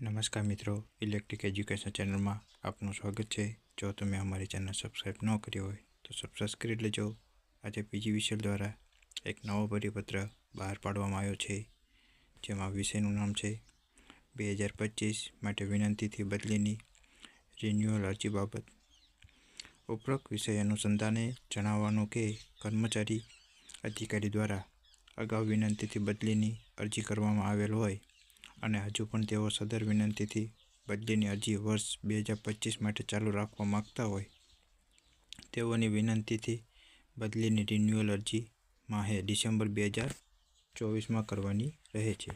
નમસ્કાર મિત્રો, electric education ચેનલમાં આપનું સ્વાગત છે. જો તમે અમારી ચેનલ સબસ્ક્રાઈબ ન કરી હોય, તો સબસ્ક્રાઈબ કરી લેજો. આજે પીજી વિશેલ દ્વારા એક નવો પરિપત્ર બહાર પાડવામાં આવ્યો છે, જેમાં વિષયનું નામ છે, બે હજાર પચીસ માટે વિનંતીથી બદલીની રિન્યુઅલ અરજી બાબત. ઉપરોક્ત વિષય અનુસંધાને જણાવવાનું કે કર્મચારી અધિકારી દ્વારા અગાઉ વિનંતીથી બદલીની અરજી કરવામાં આવેલ હોય અને હજુ પણ તેઓ સદર વિનંતીથી બદલીની અરજી વર્ષ બે હજાર પચીસ માટે ચાલુ રાખવા માગતા હોય. તેઓની વિનંતીથી બદલીની રિન્યુઅલ અરજી માહે ડિસેમ્બર બે હજાર ચોવીસમાં કરવાની રહે છે.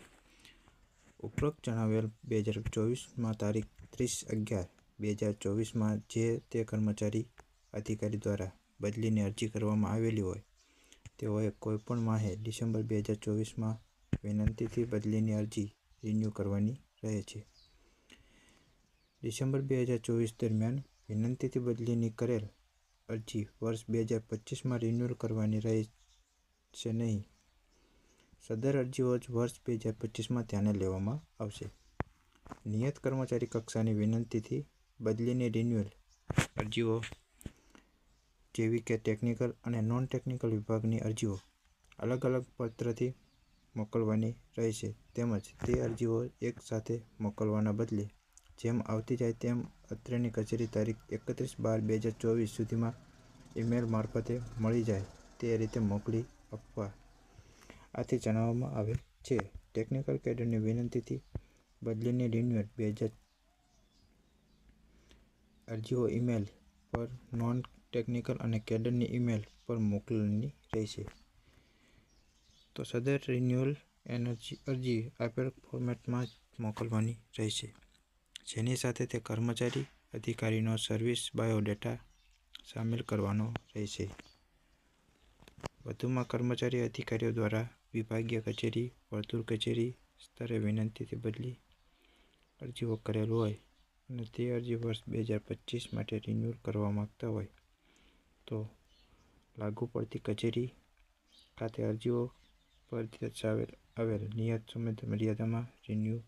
ઉપરોક્ત જણાવેલ બે હજાર ચોવીસમાં તારીખ ત્રીસ અગિયાર બે હજાર ચોવીસમાં જે તે કર્મચારી અધિકારી દ્વારા બદલીની અરજી કરવામાં આવેલી હોય, તેઓએ કોઈપણ માહે ડિસેમ્બર બે હજાર ચોવીસમાં વિનંતીથી બદલીની અરજી રિન્યૂ કરવાની રહે છે. ડિસેમ્બર બે હજાર ચોવીસ દરમિયાન વિનંતીથી બદલીની કરેલ અરજી વર્ષ બે હજાર પચીસમાં રિન્યુઅલ કરવાની રહે છે નહીં. સદર અરજીઓ જ વર્ષ બે હજાર પચીસમાં ધ્યાને લેવામાં આવશે. નિયત કર્મચારી કક્ષાની વિનંતીથી બદલીની રિન્યુઅલ અરજીઓ જેવી કે ટેકનિકલ અને નોન ટેકનિકલ વિભાગની અરજીઓ અલગ અલગ પત્રથી મોકલવાની રહેશે. તેમજ તે અરજીઓ એક સાથે મોકલવાના બદલે જેમ આવતી જાય તેમ અત્રેની કચેરી તારીખ એકત્રીસ બાર બે હજાર ચોવીસ સુધીમાં ઈમેલ મારફતે મળી જાય તે રીતે મોકલી આપવા આથી જણાવવામાં આવે છે. ટેકનિકલ કેડરની વિનંતીથી બદલીની રિન્યુઅલ બે હજાર અરજીઓ ઈમેલ પર નોન ટેકનિકલ અને કેડરની ઈમેલ પર મોકલવાની રહેશે. તો સદર રિન્યુઅલ એનર્જી અરજી આપેલ ફોર્મેટમાં જ મોકલવાની રહેશે. જેની સાથે તે કર્મચારી અધિકારીનો સર્વિસ બાયોડેટા સામેલ કરવાનો રહેશે. વધુમાં કર્મચારી અધિકારીઓ દ્વારા વિભાગીય કચેરી, વર્તુળ કચેરી સ્તરે વિનંતીથી બદલી અરજીઓ કરેલ હોય અને તે અરજી વર્ષ બે હજાર પચીસ માટે રિન્યુઅલ કરવા માગતા હોય તો લાગુ પડતી કચેરી ખાતે અરજીઓ પર દર્શાવેલ આવેલ નિયત સમય મર્યાદામાં રિન્યૂ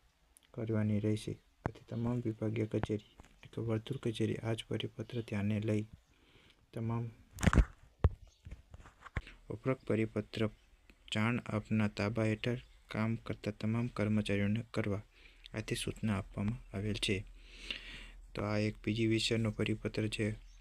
કરવાની રહેશે. આથી તમામ વિભાગીય કચેરી એટલે કે વર્તુળ કચેરી આ જ પરિપત્ર ધ્યાને લઈ તમામ ઉપરોક્ત પરિપત્ર જાણ આપના તાબા હેઠળ કામ કરતા તમામ કર્મચારીઓને કરવા આથી સૂચના આપવામાં આવેલ છે. તો આ એક બીજી વિષયનો પરિપત્ર છે.